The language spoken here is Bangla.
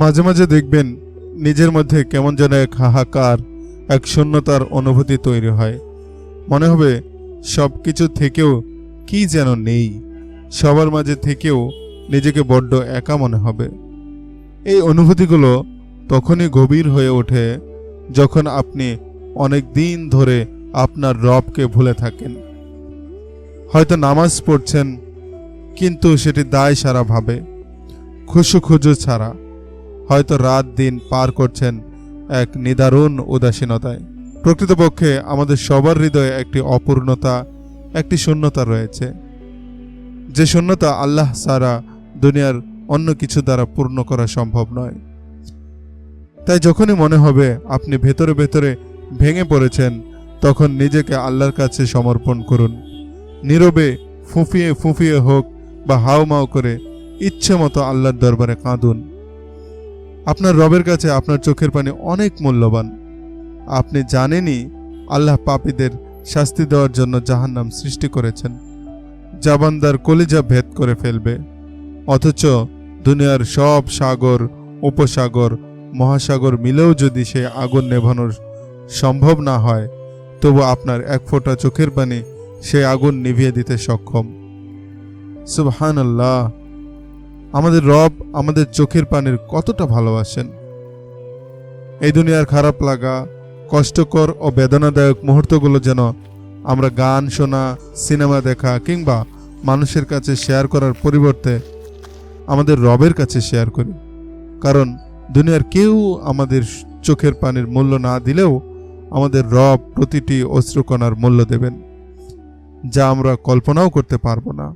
মাঝে মাঝে দেখবেন নিজের মধ্যে কেমন যেন এক হাহাকার, এক শূন্যতার অনুভূতি তৈরি হয়। মনে হবে সব কিছু থেকেও কি যেন নেই, সবার মাঝে থেকেও নিজেকে বড্ড একা মনে হবে। এই অনুভূতিগুলো তখনই গভীর হয়ে ওঠে যখন আপনি অনেক দিন ধরে আপনার রবকে ভুলে থাকেন। হয়তো নামাজ পড়ছেন, কিন্তু সেটি দায় সারা ভাবে খুশু খুজু ছাড়া। হয়তো রাত দিন পার করছেন এক নিদারুণ উদাসীনতায়। প্রকৃতপক্ষে আমাদের সবার হৃদয়ে একটি অপূর্ণতা, একটি শূন্যতা রয়েছে। যে শূন্যতা আল্লাহ সারা দুনিয়ার অন্য কিছু দ্বারা পূর্ণ করা সম্ভব নয়। তাই যখনই মনে হবে আপনি ভেতরে ভেতরে ভেঙে পড়েছেন, তখন নিজেকে আল্লাহর কাছে সমর্পণ করুন। নীরবে ফুঁফিয়ে ফুঁফিয়ে হোক বা হাউমাউ করে ইচ্ছে মতো আল্লাহর দরবারে কাঁদুন। আপনার রবের কাছে আপনার চোখের পানি অনেক মূল্যবান। আপনি জানেনই আল্লাহ পাপীদের শাস্তি দেওয়ার জন্য জাহান্নাম সৃষ্টি করেছেন। জাবান্দার কলিজা ভেদ করে ফেলবে। অথচ দুনিয়ার সব সাগর, উপসাগর, মহাসাগর মিলেও যদি সে আগুন নেভানোর সম্ভব না হয়, তবু আপনার এক ফোঁটা চোখের পানি সে আগুন নিভিয়ে দিতে সক্ষম। সুবহান আল্লাহ আমাদের রব আমাদের চোখের পানির কতটা ভালোবাসেন। এই দুনিয়ার খারাপ লাগা, কষ্টকর ও বেদনাদায়ক মুহূর্তগুলো যেন আমরা গান শোনা, সিনেমা দেখা কিংবা মানুষের কাছে শেয়ার করার পরিবর্তে আমাদের রবের কাছে শেয়ার করি। কারণ দুনিয়ার কেউ আমাদের চোখের পানির মূল্য না দিলেও আমাদের রব প্রতিটি অশ্রুকণার মূল্য দেবেন, যা আমরা কল্পনাও করতে পারব না।